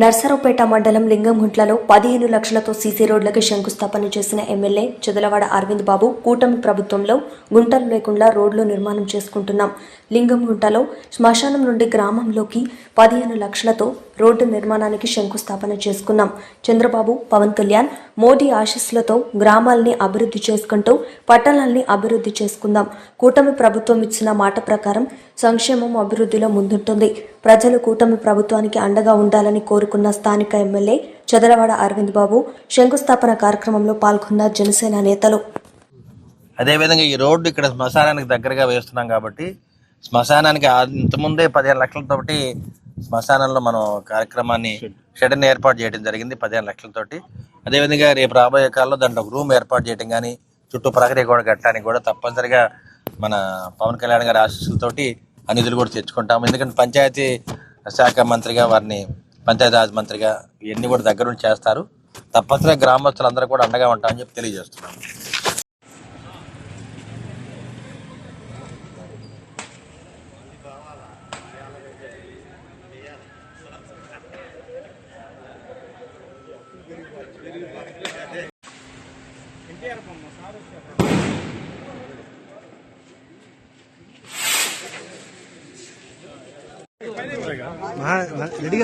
నర్సరావుపేట మండలం లింగంగుంట్లలో పదిహేను లక్షలతో సీసీ రోడ్లకి శంకుస్థాపన చేసిన ఎమ్మెల్యే చెదలవాడ అరవింద్ బాబు కూటమి ప్రభుత్వంలో గుంటలు లేకుండా రోడ్లు నిర్మాణం చేసుకుంటున్నాం. లింగంగుంటలో శ్మశానం నుండి గ్రామంలోకి పదిహేను లక్షలతో రోడ్డు నిర్మాణానికి శంకుస్థాపన చేసుకున్నాం. చంద్రబాబు పవన్ కళ్యాణ్ మోడీ ఆశీస్సులతో గ్రామాల్ని అభివృద్ధి చేసుకుంటూ పట్టణాల్ని అభివృద్ధి చేసుకుందాం. కూటమి ప్రభుత్వం ఇచ్చిన మాట ప్రకారం సంక్షేమం అభివృద్ధిలో ముందుంటుంది. ప్రజలు కూటమి ప్రభుత్వానికి అండగా ఉండాలని కోరుకున్న స్థానిక ఎమ్మెల్యే చదలవాడ అరవింద్ బాబు శంకుస్థాపన కార్యక్రమంలో పాల్గొన్న జనసేన నేతలు. అదేవిధంగా ఈ రోడ్డు ఇక్కడ శ్మశానానికి దగ్గరగా వేస్తున్నాం కాబట్టి శ్మశానానికి ఇంతకుముందే పదిహేను లక్షలతోటి శ్మశానంలో మనం కార్యక్రమాన్ని షెడ్ని ఏర్పాటు చేయడం జరిగింది పదిహేను లక్షలతోటి. అదేవిధంగా రేపు రాబోయే కాలంలో దాంట్లో ఒక రూమ్ ఏర్పాటు చేయడం కానీ చుట్టూ ప్రహరీ కూడా కట్టడానికి కూడా తప్పనిసరిగా మన పవన్ కళ్యాణ్ గారి ఆశీస్సులతోటి ఆ నిధులు కూడా తెచ్చుకుంటాము. ఎందుకంటే పంచాయతీ శాఖ మంత్రిగా వారిని పంచాయతీరాజ్ మంత్రిగా ఇవన్నీ కూడా దగ్గరుండి చేస్తారు. తప్పనిసరిగా గ్రామస్తులందరూ కూడా అండగా ఉంటామని చెప్పి తెలియజేస్తున్నాం రెడీ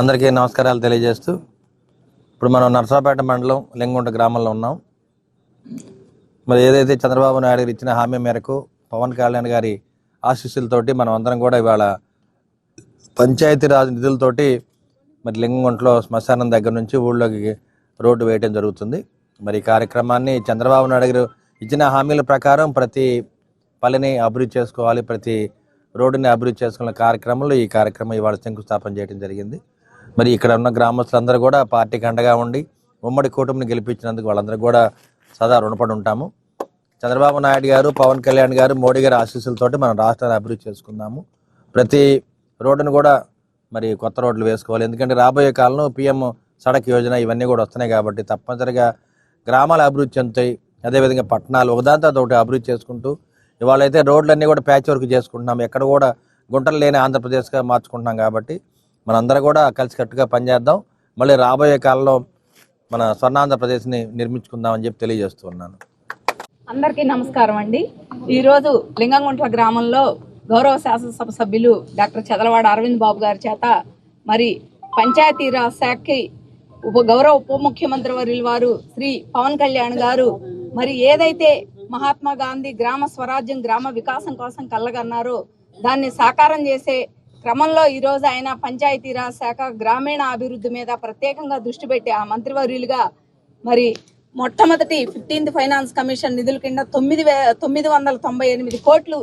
అందరికీ నమస్కారాలు తెలియజేస్తూ ఇప్పుడు మనం నర్సాపేట మండలం లింగుంట గ్రామంలో ఉన్నాం. మరి ఏదైతే చంద్రబాబు నాయుడు గారు ఇచ్చిన హామీ మేరకు పవన్ కళ్యాణ్ గారి ఆశీస్సులతోటి మనం అందరం కూడా ఇవాళ పంచాయతీరాజ్ నిధులతోటి మరి లింగంగుంటలో శ్మశానం దగ్గర నుంచి ఊళ్ళోకి రోడ్డు వేయడం జరుగుతుంది. మరి ఈ కార్యక్రమాన్ని చంద్రబాబు నాయుడు గారు ఇచ్చిన హామీల ప్రకారం ప్రతి పల్లెని అభివృద్ధి చేసుకోవాలి ప్రతి రోడ్డుని అభివృద్ధి చేసుకున్న కార్యక్రమంలో ఈ కార్యక్రమం ఇవాళ శంకుస్థాపన చేయడం జరిగింది. మరి ఇక్కడ ఉన్న గ్రామస్తులందరూ కూడా పార్టీకి అండగా ఉండి ఉమ్మడి కూటమిని గెలిపించినందుకు వాళ్ళందరూ కూడా సదా రుణపడి ఉంటాము. చంద్రబాబు నాయుడు గారు పవన్ కళ్యాణ్ గారు మోడీ గారి ఆశీస్సులతోటి మన రాష్ట్రాన్ని అభివృద్ధి చేసుకుందాము. ప్రతి రోడ్డును కూడా మరి కొత్త రోడ్లు వేసుకోవాలి. ఎందుకంటే రాబోయే కాలంలో పిఎం సడక్ యోజన ఇవన్నీ కూడా వస్తున్నాయి కాబట్టి తప్పనిసరిగా గ్రామాల అభివృద్ధి చెందుతాయి. అదేవిధంగా పట్టణాలు ఒకదాంతో ఒకటి అభివృద్ధి చేసుకుంటూ ఇవాళ అయితే రోడ్లన్నీ కూడా ప్యాచ్ వర్క్ చేసుకుంటున్నాం. ఎక్కడ కూడా గుంటలు లేని ఆంధ్రప్రదేశ్గా మార్చుకుంటున్నాం కాబట్టి మనందరం కూడా కలిసికట్టుగా పనిచేద్దాం మళ్ళీ రాబోయే కాలంలో మన స్వర్ణ ఆంధ్రప్రదేశ్ని నిర్మించుకుందామని చెప్పి తెలియజేస్తున్నాను అందరికీ నమస్కారం అండి. ఈరోజు లింగంగుంట్ల గ్రామంలో గౌరవ శాసనసభ సభ్యులు డాక్టర్ చదలవాడ అరవింద్ బాబు గారి చేత మరి పంచాయతీరాజ్ శాఖకి ఉప గౌరవ ఉప ముఖ్యమంత్రి వర్యుల వారు శ్రీ పవన్ కళ్యాణ్ గారు మరి ఏదైతే మహాత్మా గాంధీ గ్రామ స్వరాజ్యం గ్రామ వికాసం కోసం కళ్ళగన్నారో దాన్ని సాకారం చేసే క్రమంలో ఈ రోజు ఆయన పంచాయతీరాజ్ శాఖ గ్రామీణ అభివృద్ధి మీద ప్రత్యేకంగా దృష్టి పెట్టి ఆ మంత్రివర్యులుగా మరి మొట్టమొదటి ఫిఫ్టీన్త్ ఫైనాన్స్ కమిషన్ నిధుల కింద తొమ్మిది వే తొమ్మిది వందల తొంభై ఎనిమిది కోట్లు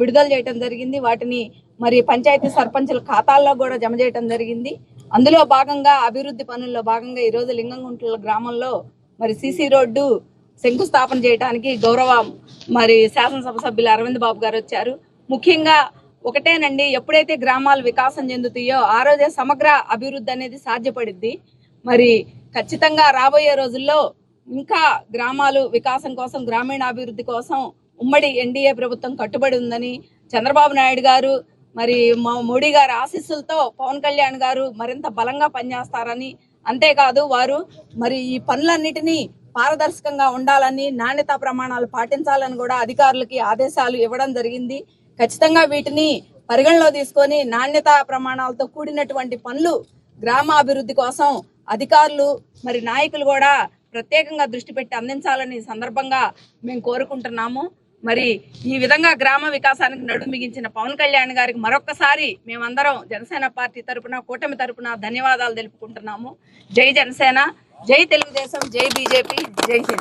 విడుదల చేయడం జరిగింది. వాటిని మరి పంచాయతీ సర్పంచుల ఖాతాల్లో కూడా జమ చేయడం జరిగింది. అందులో భాగంగా అభివృద్ధి పనుల్లో భాగంగా ఈరోజు లింగంగుంట్ల గ్రామంలో మరి సీసీ రోడ్డు శంకుస్థాపన చేయడానికి గౌరవ మరి శాసనసభ సభ్యులు అరవింద్ బాబు గారు వచ్చారు. ముఖ్యంగా ఒకటేనండి ఎప్పుడైతే గ్రామాలు వికాసం చెందుతాయో ఆ రోజే సమగ్ర అభివృద్ధి అనేది సాధ్యపడిద్ది. మరి ఖచ్చితంగా రాబోయే రోజుల్లో ఇంకా గ్రామాలు వికాసం కోసం గ్రామీణ అభివృద్ధి కోసం ఉమ్మడి ఎన్డీఏ ప్రభుత్వం కట్టుబడి ఉందని చంద్రబాబు నాయుడు గారు మరి మా- మోడీ గారి ఆశీస్సులతో పవన్ కళ్యాణ్ గారు మరింత బలంగా పనిచేస్తారని అంతేకాదు వారు మరి ఈ పనులన్నిటినీ పారదర్శకంగా ఉండాలని నాణ్యతా ప్రమాణాలు పాటించాలని కూడా అధికారులకి ఆదేశాలు ఇవ్వడం జరిగింది. ఖచ్చితంగా వీటిని పరిగణలో తీసుకొని నాణ్యతా ప్రమాణాలతో కూడినటువంటి పనులు గ్రామాభివృద్ధి కోసం అధికారులు మరి నాయకులు కూడా ప్రత్యేకంగా దృష్టి పెట్టి అందించాలని సందర్భంగా మేము కోరుకుంటున్నాము. మరి ఈ విధంగా గ్రామ వికాసానికి నడుం పవన్ కళ్యాణ్ గారికి మరొకసారి మేమందరం జనసేన పార్టీ తరపున కూటమి తరపున ధన్యవాదాలు తెలుపుకుంటున్నాము. జై జనసేన. జై తెలుగుదేశం జై బీజేపీ జై హింద్